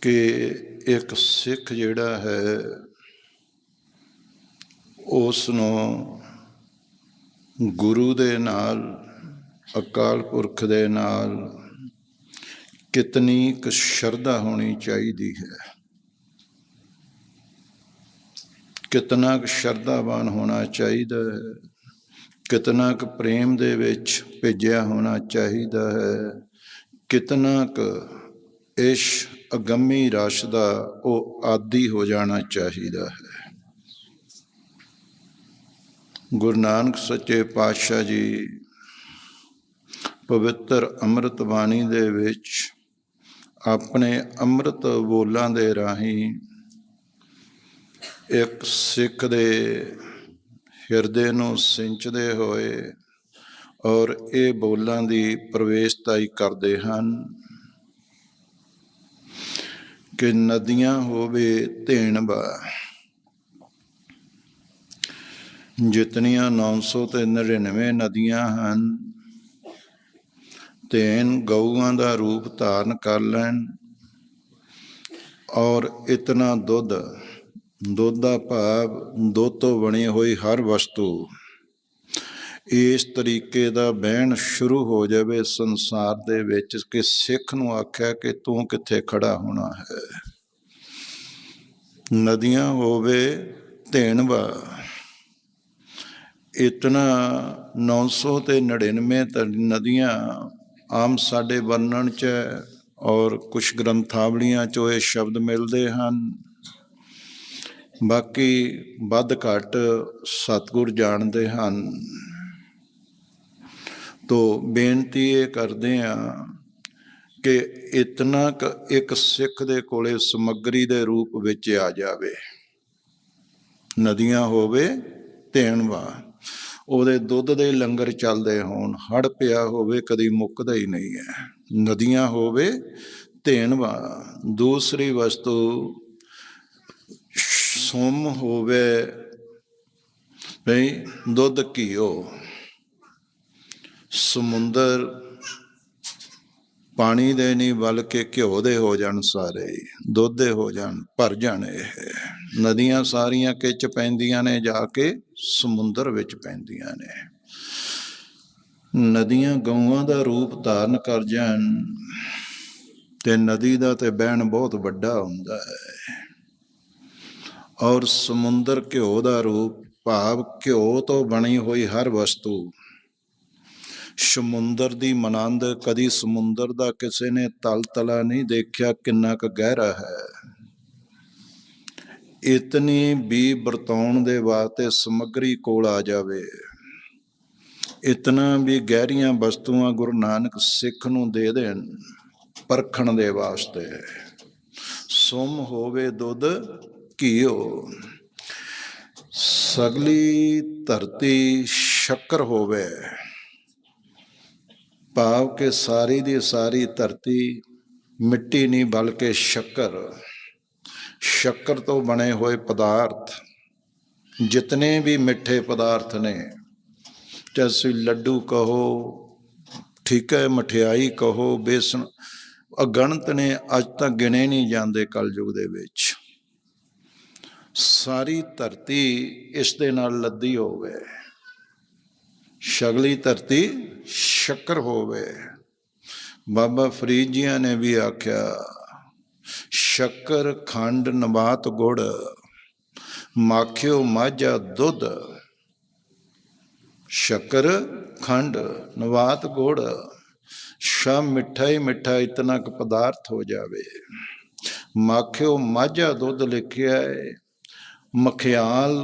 ਕਿ ਇੱਕ ਸਿੱਖ ਜਿਹੜਾ ਹੈ, ਉਸ ਨੂੰ ਗੁਰੂ ਦੇ ਨਾਲ, ਅਕਾਲ ਪੁਰਖ ਦੇ ਨਾਲ ਕਿਤਨੀ ਕੁ ਸ਼ਰਧਾ ਹੋਣੀ ਚਾਹੀਦੀ ਹੈ? ਕਿਤਨਾ ਕੁ ਸ਼ਰਧਾਵਾਨ ਹੋਣਾ ਚਾਹੀਦਾ ਹੈ? ਕਿਤਨਾ ਕੁ ਪ੍ਰੇਮ ਦੇ ਵਿੱਚ ਭੇਜਿਆ ਹੋਣਾ ਚਾਹੀਦਾ ਹੈ? ਕਿਤਨਾ ਕੁ ਇਸ ਅਗੰਮੀ ਰਸ ਦਾ ਉਹ ਆਦੀ ਹੋ ਜਾਣਾ ਚਾਹੀਦਾ ਹੈ। ਗੁਰੂ ਨਾਨਕ ਸੱਚੇ ਪਾਤਸ਼ਾਹ ਜੀ, ਪਵਿੱਤਰ ਅੰਮ੍ਰਿਤ ਬਾਣੀ ਦੇ ਵਿੱਚ ਆਪਣੇ ਅੰਮ੍ਰਿਤ ਬੋਲਾਂ ਦੇ ਰਾਹੀਂ ਇੱਕ ਸਿੱਖ ਦੇ ਹਿਰਦੇ ਨੂੰ ਸਿੰਚਦੇ ਹੋਏ ਔਰ ਇਹ ਬੋਲਾਂ ਦੀ ਪ੍ਰਵੇਸ਼ਤਾਈ ਕਰਦੇ ਹਨ। ਕਿ ਨਦੀਆਂ ਹੋਵੇ ਧੇਣਵਾ ਜਿਤਨੀਆਂ 900 ਤੇ 99 ਨਦੀਆਂ ਹਨ ਤੈਨ ਗਊਆਂ ਦਾ ਰੂਪ ਧਾਰਨ ਕਰ ਲੈਣ ਔਰ ਇਤਨਾ ਦੁੱਧ ਦੁੱਧ ਦਾ ਭਾਵ ਦੁੱਧ ਤੋਂ ਬਣੀ ਹੋਈ ਹਰ ਵਸਤੂ। ਇਸ ਤਰੀਕੇ ਦਾ ਬਹਿਣ ਸ਼ੁਰੂ ਹੋ ਜਾਵੇ, ਸੰਸਾਰ ਦੇ ਵਿੱਚ ਕਿ ਸਿੱਖ ਨੂੰ ਆਖਿਆ ਕਿ ਤੂੰ ਕਿੱਥੇ ਖੜਾ ਹੋਣਾ ਹੈ? ਨਦੀਆਂ ਹੋਵੇ ਧੇਣਵਾ ਇਤਨਾ 900 ਤੇ 99 ਤਾਂ ਨਦੀਆਂ ਆਮ ਸਾਡੇ ਵਰਣਨ ਚ ਹੈ ਔਰ ਕੁਝ ਗ੍ਰੰਥਾਵਲੀਆਂ ਚੋਂ ਇਹ ਸ਼ਬਦ ਮਿਲਦੇ ਹਨ। ਬਾਕੀ ਵੱਧ ਘੱਟ ਸਤਿਗੁਰ ਜਾਣਦੇ ਹਨ। ਤੋ ਬੇਨਤੀ ਇਹ ਕਰਦੇ ਆ ਕਿ ਇਤਨਾ ਕੁ ਇੱਕ ਸਿੱਖ ਦੇ ਕੋਲੇ ਸਮੱਗਰੀ ਦੇ ਰੂਪ ਵਿੱਚ ਆ ਜਾਵੇ। ਨਦੀਆਂ ਹੋਵੇ ਧੇਣਵਾ ਉਹਦੇ ਦੁੱਧ ਦੇ ਲੰਗਰ ਚੱਲਦੇ ਹੋਣ ਹੜ ਪਿਆ ਹੋਵੇ, ਕਦੀ ਮੁੱਕਦਾ ਹੀ ਨਹੀਂ ਹੈ। ਨਦੀਆਂ ਹੋਵੇ ਧੇਣਵਾ ਦੂਸਰੀ ਵਸਤੂ, ਸੋਮ ਹੋਵੇ, ਬਈ ਦੁੱਧ ਘੀਓ। ਸਮੁੰਦਰ ਪਾਣੀ ਦੇ ਨਹੀਂ ਬਲਕਿ ਘਿਓ ਦੇ ਹੋ ਜਾਣ ਸਾਰੇ, ਦੁੱਧ ਦੇ ਹੋ ਜਾਣ, ਭਰ ਜਾਣ ਇਹ। ਨਦੀਆਂ ਸਾਰੀਆਂ ਕਿਚ ਪੈਂਦੀਆਂ ਨੇ, ਜਾ ਕੇ ਸਮੁੰਦਰ ਵਿੱਚ ਪੈਂਦੀਆਂ ਨੇ। ਨਦੀਆਂ ਗਊਆਂ ਦਾ ਰੂਪ ਧਾਰਨ ਕਰ ਜਾਣ, ਤੇ ਨਦੀ ਦਾ ਤੇ ਬਹਿਣ ਬਹੁਤ ਵੱਡਾ ਹੁੰਦਾ ਹੈ। ਔਰ ਸਮੁੰਦਰ ਘਿਓ ਦਾ ਰੂਪ ਭਾਵ ਘਿਓ ਤੋਂ ਬਣੀ ਹੋਈ ਹਰ ਵਸਤੂ ਸਮੁੰਦਰ ਦੀ ਮਨੰਦ, ਕਦੀ ਸਮੁੰਦਰ ਦਾ ਕਿਸੇ ਨੇ ਤਲ ਤਲਾ ਨਹੀਂ ਦੇਖਿਆ, ਕਿੰਨਾ ਕੁ ਗਹਿਰਾ ਹੈ। ਇਤਨੀ ਵੀ ਵਰਤਾਉਣ ਦੇ ਵਾਸਤੇ ਸਮਗਰੀ ਕੋਲ ਆ ਜਾਵੇ। ਇਤਨਾ ਵੀ ਗਹਿਰੀਆਂ ਵਸਤੂਆਂ ਗੁਰੂ ਨਾਨਕ ਸਿੱਖ ਨੂੰ ਦੇ ਦੇਣ, ਪਰਖਣ ਦੇ ਵਾਸਤੇ। ਸੁਮ ਹੋਵੇ ਦੁੱਧ, ਘੀਓ। ਸਗਲੀ ਧਰਤੀ ਸ਼ੱਕਰ ਹੋਵੇ। ਭਾਵ ਕਿ ਸਾਰੀ ਦੀ ਸਾਰੀ ਧਰਤੀ ਮਿੱਟੀ ਨਹੀਂ, ਬਲਕਿ ਸ਼ੱਕਰ। ਸ਼ੱਕਰ ਤੋਂ ਬਣੇ ਹੋਏ ਪਦਾਰਥ, ਜਿਤਨੇ ਵੀ ਮਿੱਠੇ ਪਦਾਰਥ ਨੇ ਜੈਸੇ ਲੱਡੂ ਕਹੋ, ਠੀਕ ਹੈ, ਮਠਿਆਈ ਕਹੋ, ਬੇਸਣ, ਅਗਣਤ ਨੇ, ਅੱਜ ਤੱਕ ਗਿਣੇ ਨਹੀਂ ਜਾਂਦੇ ਕਲਯੁਗ ਦੇ ਵਿੱਚ। ਸਾਰੀ ਧਰਤੀ ਇਸ ਦੇ ਨਾਲ ਲੱਦੀ ਹੋਵੇ। ਸ਼ਗਲੀ ਧਰਤੀ ਸ਼ੱਕਰ ਹੋਵੇ। ਬਾਬਾ ਫਰੀਦ ਜੀਆਂ ਨੇ ਵੀ ਆਖਿਆ, ਸ਼ੱਕਰ ਖੰਡ ਨਵਾਤ ਗੁੜ, ਮਾਖਿਓ ਮਾਝਾ ਦੁੱਧ। ਸ਼ੱਕਰ ਖੰਡ ਨਵਾਤ ਗੁੜ ਸ਼ਾ ਮਿੱਠਾ ਹੀ ਮਿੱਠਾ ਇਤਨਾ ਕੁ ਪਦਾਰਥ ਹੋ ਜਾਵੇ। ਮਾਖਿਓ ਮਾਝਾ ਦੁੱਧ ਲਿਖਿਆ ਹੈ ਮਖਿਆਲ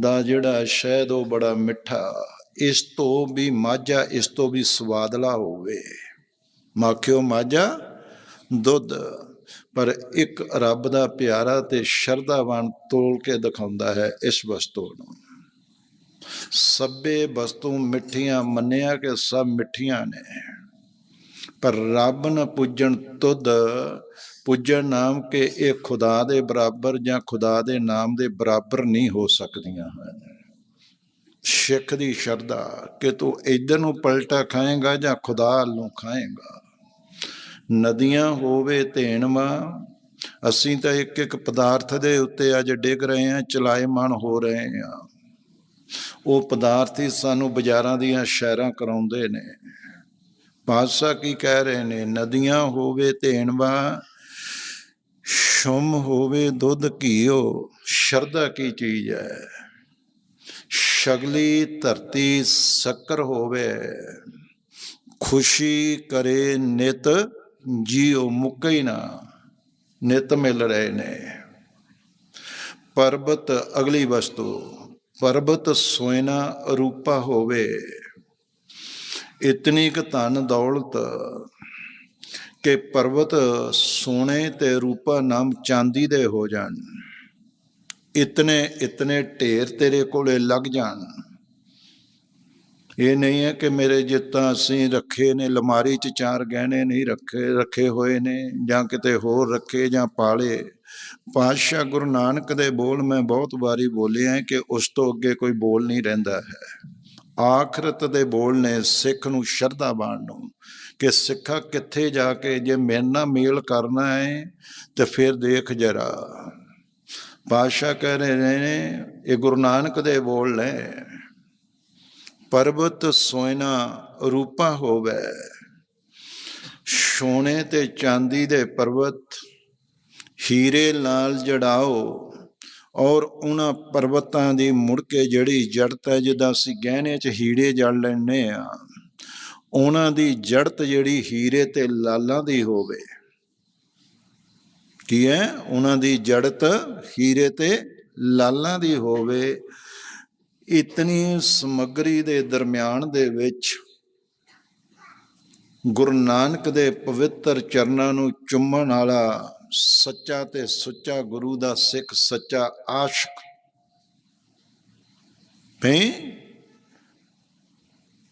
ਦਾ ਜਿਹੜਾ ਸ਼ਹਿਦ ਉਹ ਬੜਾ ਮਿੱਠਾ ਇਸ ਤੋਂ ਵੀ ਮਾਝਾ, ਇਸ ਤੋਂ ਵੀ ਸਵਾਦਲਾ ਹੋਵੇ। ਮਾਖਿਓ ਮਾਝਾ, ਦੁੱਧ। ਪਰ ਇੱਕ ਰੱਬ ਦਾ ਪਿਆਰਾ ਤੇ ਸ਼ਰਧਾਵਾਨ ਤੋਲ ਕੇ ਦਿਖਾਉਂਦਾ ਹੈ ਇਸ ਵਸਤੂ ਨੂੰ। ਸਭੇ ਵਸਤੂ ਮਿੱਠੀਆਂ, ਮੰਨਿਆ ਕਿ ਸਭ ਮਿੱਠੀਆਂ ਨੇ। ਪਰ ਰੱਬ ਨ ਪੁੱਜਣ ਤੁਧ, ਪੁੱਜਣ ਨਾਮ ਕਿ ਇਹ ਖੁਦਾ ਦੇ ਬਰਾਬਰ ਜਾਂ ਖੁਦਾ ਦੇ ਨਾਮ ਦੇ ਬਰਾਬਰ ਨਹੀਂ ਹੋ ਸਕਦੀਆਂ ਹਨ। ਸਿੱਖ ਦੀ ਸ਼ਰਧਾ, ਕਿ ਤੂੰ ਇਧਰ ਨੂੰ ਪਲਟਾ ਖਾਏਗਾ ਜਾਂ ਖੁਦਾ ਨੂੰ ਖਾਏਗਾ। ਨਦੀਆਂ ਹੋਵੇ ਧੇਣਵਾ ਅਸੀਂ ਤਾਂ ਇੱਕ ਇੱਕ ਪਦਾਰਥ ਦੇ ਉੱਤੇ ਅੱਜ ਡਿੱਗ ਰਹੇ ਹਾਂ, ਚਲਾਇਮਾਨ ਹੋ ਰਹੇ ਹਾਂ। ਉਹ ਪਦਾਰਥ ਹੀ ਸਾਨੂੰ ਬਾਜ਼ਾਰਾਂ ਦੀਆਂ ਸ਼ਹਿਰਾਂ ਕਰਾਉਂਦੇ ਨੇ। ਪਾਤਸ਼ਾਹ ਕੀ ਕਹਿ ਰਹੇ ਨੇ? ਨਦੀਆਂ ਹੋਵੇ ਧੇਣਵਾ ਸ਼ੁਮ ਹੋਵੇ ਦੁੱਧ ਘੀਓ। ਸ਼ਰਧਾ ਕੀ ਚੀਜ਼ ਹੈ? ਸ਼ਗਲੀ ਧਰਤੀ ਸ਼ੱਕਰ ਹੋਵੇ, ਖੁਸ਼ੀ ਕਰੇ ਨਿਤ, ਜੀਉ ਮੁੱਕ ਨਾ, ਨਿਤ ਮਿਲ ਰਹੇ ਨੇ। ਪਰਬਤ ਅਗਲੀ ਵਸਤੂ, ਪਰਬਤ ਸੋਇਨਾ ਰੂਪਾ ਹੋਵੇ। ਇਤਨੀ ਕੁ ਧਨ ਦੌਲਤ ਕਿ ਪਰਬਤ ਸੋਨੇ ਤੇ ਰੂਪਾ ਨਾਮ ਚਾਂਦੀ ਦੇ ਹੋ ਜਾਣ। ਇਤਨੇ ਇਤਨੇ ਢੇਰ ਤੇਰੇ ਕੋਲੇ ਲੱਗ ਜਾਣ। ਇਹ ਨਹੀਂ ਹੈ ਕਿ ਮੇਰੇ ਜਿੱਤਾਂ ਅਸੀਂ ਰੱਖੇ ਨੇ, ਲਮਾਰੀ 'ਚ ਚਾਰ ਗਹਿਣੇ ਨਹੀਂ ਰੱਖੇ ਰੱਖੇ ਹੋਏ ਨੇ, ਜਾਂ ਕਿਤੇ ਹੋਰ ਰੱਖੇ ਜਾਂ ਪਾਲੇ। ਪਾਤਸ਼ਾਹ ਗੁਰੂ ਨਾਨਕ ਦੇ ਬੋਲ ਮੈਂ ਬਹੁਤ ਵਾਰੀ ਬੋਲਿਆ ਹੈ ਕਿ ਉਸ ਤੋਂ ਅੱਗੇ ਕੋਈ ਬੋਲ ਨਹੀਂ ਰਹਿੰਦਾ ਹੈ। ਆਖਰਤ ਦੇ ਬੋਲ ਨੇ ਸਿੱਖ ਨੂੰ ਸ਼ਰਧਾ ਬਾਣ ਨੂੰ ਕਿ ਸਿੱਖਾ ਕਿੱਥੇ ਜਾ ਕੇ ਜੇ ਮੇਰੇ ਨਾਲ ਮੇਲ ਕਰਨਾ ਹੈ, ਤੇ ਫਿਰ ਦੇਖ ਜਰਾ। ਪਾਤਸ਼ਾਹ ਕਹਿ ਰਹੇ ਨੇ ਇਹ ਗੁਰੂ ਨਾਨਕ ਦੇ ਬੋਲ ਨੇ। ਪਰਬਤ ਸੋਇਨਾ ਰੂਪਾ ਹੋਵੇ ਸੋਨੇ ਤੇ ਚਾਂਦੀ ਦੇ ਪਰਬਤ, ਹੀਰੇ ਨਾਲ ਜੜਾਓ, ਔਰ ਉਹਨਾਂ ਪਰਬਤਾਂ ਦੀ ਮੁੜ ਕੇ ਜਿਹੜੀ ਜੜਤ ਹੈ, ਜਿੱਦਾਂ ਅਸੀਂ ਗਹਿਣੇ 'ਚ ਹੀਰੇ ਜੜ ਲੈਣੇ ਆ ਉਹਨਾਂ ਦੀ ਜੜਤ ਜਿਹੜੀ ਹੀਰੇ ਤੇ ਲਾਲਾਂ ਦੀ ਹੋਵੇ। ਕੀ ਹੈ? ਉਹਨਾਂ ਦੀ ਜੜਤ ਹੀਰੇ ਤੇ ਲਾਲਾਂ ਦੀ ਹੋਵੇ। ਇਤਨੀ ਸਮਗਰੀ ਦੇ ਦਰਮਿਆਨ ਦੇ ਵਿੱਚ ਗੁਰੂ ਨਾਨਕ ਦੇ ਪਵਿੱਤਰ ਚਰਨਾਂ ਨੂੰ ਚੁੰਮਣ ਵਾਲਾ ਸੱਚਾ ਤੇ ਸੁੱਚਾ ਗੁਰੂ ਦਾ ਸਿੱਖ, ਸੱਚਾ ਆਸ਼ਿਕ ਭਈ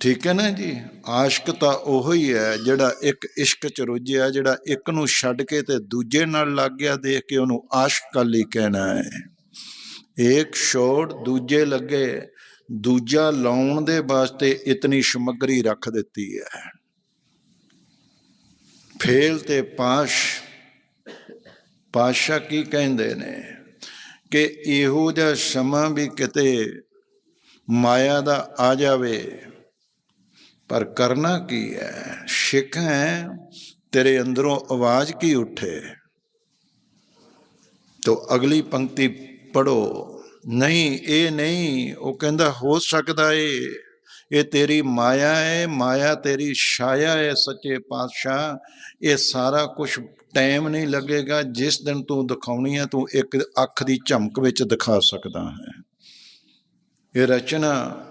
ਠੀਕ ਹੈ ਨਾ ਜੀ? ਆਸ਼ਕ ਤਾਂ ਉਹੋ ਹੀ ਹੈ ਜਿਹੜਾ ਇੱਕ ਇਸ਼ਕ ਚ ਰੁੱਝਿਆ, ਜਿਹੜਾ ਇੱਕ ਨੂੰ ਛੱਡ ਕੇ ਤੇ ਦੂਜੇ ਨਾਲ ਲੱਗ ਗਿਆ, ਦੇਖ ਕੇ ਉਹਨੂੰ ਆਸ਼ਿਕ ਕਾਲੀ ਕਹਿਣਾ ਹੈ। ਇੱਕ ਛੋੜ ਦੂਜੇ ਲੱਗੇ, ਦੂਜਾ ਲਾਉਣ ਦੇ ਵਾਸਤੇ ਇਤਨੀ ਸਮੱਗਰੀ ਰੱਖ ਦਿੱਤੀ ਹੈ। ਫੇਲ ਤੇ ਪਾਸ਼, ਪਾਸ਼ਾ ਕੀ ਕਹਿੰਦੇ ਨੇ? ਕਿ ਇਹੋ ਜਿਹਾ ਸਮਾਂ ਵੀ ਕਿਤੇ ਮਾਇਆ ਦਾ ਆ ਜਾਵੇ। ਪਰ ਕਰਨਾ ਕੀ ਹੈ ਸਿੱਖ ਹੈ ਤੇਰੇ ਅੰਦਰੋਂ ਆਵਾਜ਼ ਕੀ ਉੱਠੇ? ਤੋ ਅਗਲੀ ਪੰਕਤੀ ਪੜੋ ਨਹੀਂ, ਇਹ ਨਹੀਂ। ਉਹ ਕਹਿੰਦਾ, ਹੋ ਸਕਦਾ ਏ। ਇਹ ਤੇਰੀ ਮਾਇਆ ਹੈ ਮਾਇਆ ਤੇਰੀ ਛਾਇਆ ਹੈ ਸੱਚੇ ਪਾਤਸ਼ਾਹ। ਇਹ ਸਾਰਾ ਕੁਝ ਟਾਈਮ ਨਹੀਂ ਲੱਗੇਗਾ। ਜਿਸ ਦਿਨ ਤੂੰ ਦਿਖਾਉਣੀ ਹੈ ਤੂੰ ਇੱਕ ਅੱਖ ਦੀ ਝਮਕ ਵਿੱਚ ਦਿਖਾ ਸਕਦਾ ਹੈ। ਇਹ ਰਚਨਾ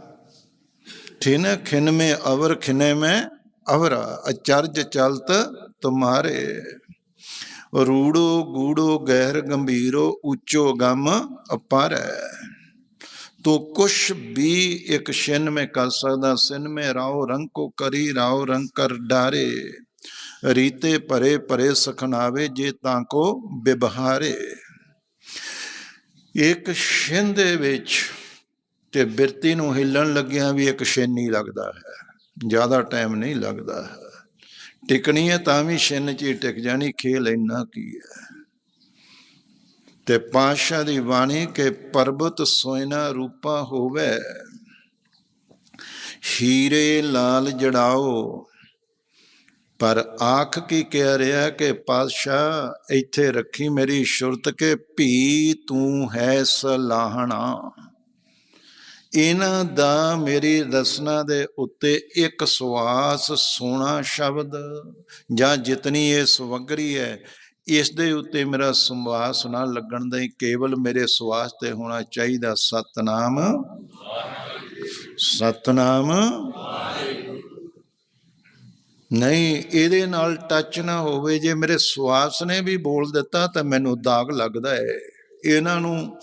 ठिन खिन में अवर खिने में अवरा अचर्ज चलत तुम्हारे रूड़ो गूड़ो गहर गंभीरो ऊंचो गम अपार तो कुछ भी एक छिन में कर सकदा सिन में राव रंग को करी राव रंग कर डारे रीते परे परे सखनावे जे ताको बिबहारे ਇੱਕ ਛਿੰਨ ਦੇ ਵਿੱਚ ਤੇ ਬਿਰਤੀ ਨੂੰ ਹਿੱਲਣ ਲੱਗਿਆਂ ਵੀ ਇੱਕ ਛੇਨੀ ਲੱਗਦਾ ਹੈ। ਜ਼ਿਆਦਾ ਟਾਈਮ ਨਹੀਂ ਲੱਗਦਾ ਹੈ। ਟਿਕਣੀ ਹੈ ਤਾਂ ਵੀ ਛਿੰਨ 'ਚ ਹੀ ਟਿਕ ਜਾਣੀ, ਖੇਲ ਇੰਨਾ ਕੀ ਹੈ। ਤੇ ਪਾਸ਼ਾ ਦੀ ਬਾਣੀ ਕੇ ਪਰਬਤ ਸੋਇਨਾ ਰੂਪਾ ਹੋਵੇ, ਹੀਰੇ ਲਾਲ ਜੜਾਓ। ਪਰ ਆਖ ਕੀ ਕਹਿ ਰਿਹਾ ਕਿ ਪਾਤਸ਼ਾਹ, ਇੱਥੇ ਰੱਖੀ ਮੇਰੀ ਸ਼ੁਰਤ ਕੇ ਭੀ ਤੂੰ ਹੈ ਸਲਾਹਣਾ। ਇਹਨਾਂ ਦਾ ਮੇਰੀ ਰਸਨਾ ਦੇ ਉੱਤੇ ਇੱਕ ਸਵਾਸ ਸੋਨਾ ਸ਼ਬਦ ਜਾਂ ਜਿਤਨੀ ਇਹ ਸਵਗਰੀ ਹੈ, ਇਸ ਦੇ ਉੱਤੇ ਮੇਰਾ ਸੰਵਾਸ ਨਾ ਲੱਗਣ ਦਾ ਕੇਵਲ ਮੇਰੇ ਸਵਾਸ ਤੇ ਹੋਣਾ ਚਾਹੀਦਾ ਸਤਨਾਮ। ਸਤਨਾਮ। ਨਹੀਂ, ਇਹਦੇ ਨਾਲ ਟੱਚ ਨਾ ਹੋਵੇ, ਜੇ ਮੇਰੇ ਸਵਾਸ ਨੇ ਵੀ ਬੋਲ ਦਿੱਤਾ ਤਾਂ ਮੈਨੂੰ ਦਾਗ ਲੱਗਦਾ ਹੈ। ਇਹਨਾਂ ਨੂੰ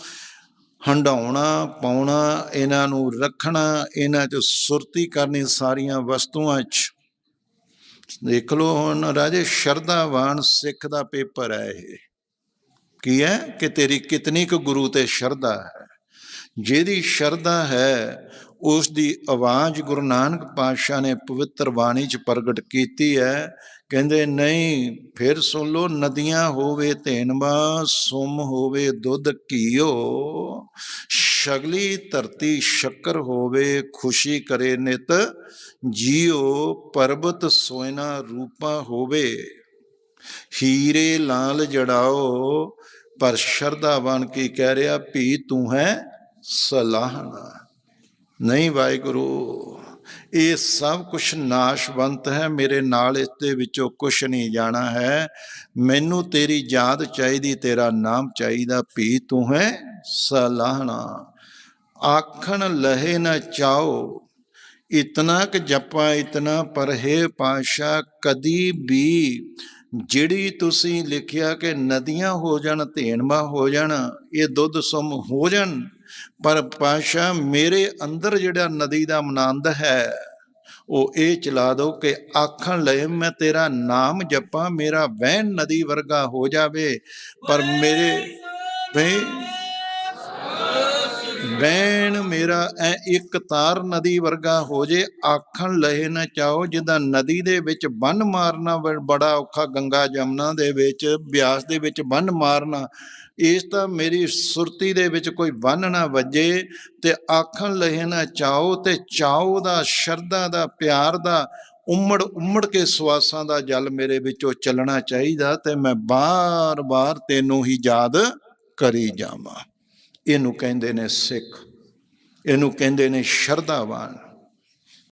ਹੰਡਾਉਣਾ ਪਾਉਣਾ, ਇਹਨਾਂ ਨੂੰ ਰੱਖਣਾ, ਇਹਨਾਂ 'ਚ ਸੁਰਤੀ ਕਰਨੀ ਸਾਰੀਆਂ ਵਸਤੂਆਂ 'ਚ। ਦੇਖ ਲਓ ਹੁਣ ਰਾਜੇ, ਸ਼ਰਧਾਵਾਨ ਸਿੱਖ ਦਾ ਪੇਪਰ ਹੈ ਇਹ। ਕੀ ਹੈ ਕਿ ਤੇਰੀ ਕਿਤਨੀ ਕੁ ਗੁਰੂ ਤੇ ਸ਼ਰਧਾ ਹੈ? ਜਿਹਦੀ ਸ਼ਰਧਾ ਹੈ ਉਸ ਦੀ ਆਵਾਜ਼ ਗੁਰੂ ਨਾਨਕ ਪਾਤਸ਼ਾਹ ਨੇ ਪਵਿੱਤਰ ਬਾਣੀ ਚ ਪ੍ਰਗਟ ਕੀਤੀ ਹੈ। ਕਹਿੰਦੇ, ਨਹੀਂ, ਫਿਰ ਸੁਣ ਲੋ ਨਦੀਆਂ ਹੋਵੇ ਧੇਨਵਾ, ਸੁਮ ਹੋਵੇ ਦੁੱਧ ਘੀਓ, ਸ਼ਗਲੀ ਧਰਤੀ ਸ਼ੱਕਰ ਹੋਵੇ, ਖੁਸ਼ੀ ਕਰੇ ਨਿਤ, ਜੀਓ ਪਰਬਤ ਸੋਇਨਾ ਰੂਪਾ ਹੋਵੇ। ਹੀਰੇ ਲਾਲ ਜੜਾਓ, ਪਰ ਸ਼ਰਧਾ ਬਣ ਕੇ ਕਹਿ ਰਿਹਾ, ਭੀ ਤੂੰ ਹੈ ਸਲਾਹਣਾ। ਨਹੀਂ ਵਾਹਿਗੁਰੂ, ਇਹ ਸਭ ਕੁਝ ਨਾਸ਼ਵੰਤ ਹੈ। ਮੇਰੇ ਨਾਲ ਇਸ ਦੇ ਵਿੱਚੋਂ ਕੁਝ ਨਹੀਂ ਜਾਣਾ ਹੈ। ਮੈਨੂੰ ਤੇਰੀ ਯਾਦ ਚਾਹੀਦੀ, ਤੇਰਾ ਨਾਮ ਚਾਹੀਦਾ ਭੀ ਤੂੰ ਹੈ ਸਲਾਹਣਾ। ਆਖਣ ਲਹੇ ਨਾ ਚਾਓ, ਇਤਨਾ ਕਿ ਜਪਾ, ਇਤਨਾ ਪਰ ਹੈ ਪਾਸ਼ਾ, ਕਦੀ ਵੀ ਜਿਹੜੀ ਤੁਸੀਂ ਲਿਖਿਆ ਕਿ ਨਦੀਆਂ ਹੋ ਜਾਣ, ਧੇਨਵਾ ਹੋ ਜਾਣ, ਇਹ ਦੁੱਧ ਸੁਮ ਹੋ ਜਾਣ ਪਰ ਪਾਸ਼ਾ ਮੇਰੇ ਅੰਦਰ ਜਿਹੜਾ ਨਦੀ ਦਾ ਆਨੰਦ ਹੈ, ਉਹ ਇਹ ਚਲਾ ਦੋ ਕਿ ਆਖਣ ਲਏ, ਮੈਂ ਤੇਰਾ ਨਾਮ ਜਪਾਂ, ਮੇਰਾ ਵਹਿਣ ਨਦੀ ਵਰਗਾ ਹੋ ਜਾਵੇ। ਪਰ ਮੇਰੇ ਵੇ ਵੈਣ ਮੇਰਾ ਐ ਇੱਕ ਤਾਰ ਨਦੀ ਵਰਗਾ ਹੋ ਜੇ, ਆਖਣ ਲਹੇ ਨਾ ਚਾਓ ਜਿੱਦਾਂ ਨਦੀ ਦੇ ਵਿੱਚ ਬੰਨ ਮਾਰਨਾ ਬੜਾ ਔਖਾ ਗੰਗਾ ਜਮਨਾ ਦੇ ਵਿੱਚ, ਬਿਆਸ ਦੇ ਵਿੱਚ ਬੰਨ ਮਾਰਨਾ। ਇਸ ਤਾਂ ਮੇਰੀ ਸੁਰਤੀ ਦੇ ਵਿੱਚ ਕੋਈ ਬੰਨ ਨਾ ਵੱਜੇ ਤੇ ਆਖਣ ਲਹੇ ਨਾ ਚਾਓ ਤੇ ਚਾਓ ਦਾ, ਸ਼ਰਧਾ ਦਾ, ਪਿਆਰ ਦਾ, ਉਮੜ ਉਮੜ ਕੇ ਸਵਾਸਾਂ ਦਾ ਜਲ ਮੇਰੇ ਵਿੱਚੋਂ ਚੱਲਣਾ ਚਾਹੀਦਾ ਤੇ ਮੈਂ ਬਾਰ-ਬਾਰ ਤੈਨੂੰ ਹੀ ਯਾਦ ਕਰੀ ਜਾਵਾਂ। ਇਹਨੂੰ ਕਹਿੰਦੇ ਨੇ ਸਿੱਖ, ਇਹਨੂੰ ਕਹਿੰਦੇ ਨੇ ਸ਼ਰਧਾਵਾਨ।